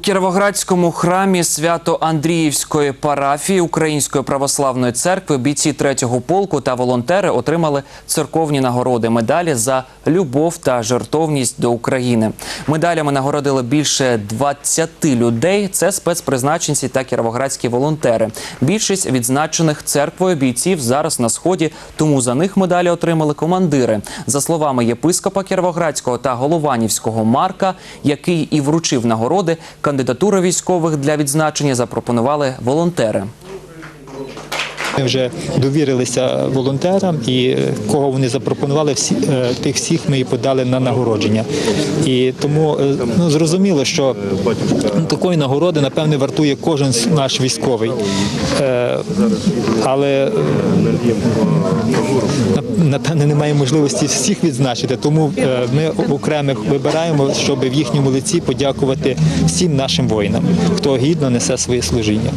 Кіровоградському храмі Свято-Андріївської парафії Української православної церкви бійці третього полку та волонтери отримали церковні нагороди медалі за любов та жертовність до України. Медалями нагородили більше 20 людей. Це спецпризначенці та кіровоградські волонтери. Більшість відзначених церквою бійців зараз на сході, тому за них медалі отримали командири. За словами єпископа Кіровоградського та Голованівського Марка, який і вручив нагороди, кандидатури військових для відзначення запропонували волонтери. Ми вже довірилися волонтерам, і е, кого вони запропонували, всі е, тих всіх ми і подали на нагородження. І тому е, ну, зрозуміло, що такої нагороди напевне вартує кожен наш військовий. Але напевне немає можливості всіх відзначити, тому е, ми окремих вибираємо, щоб в їхньому лиці подякувати всім нашим воїнам, хто гідно несе своє служіння.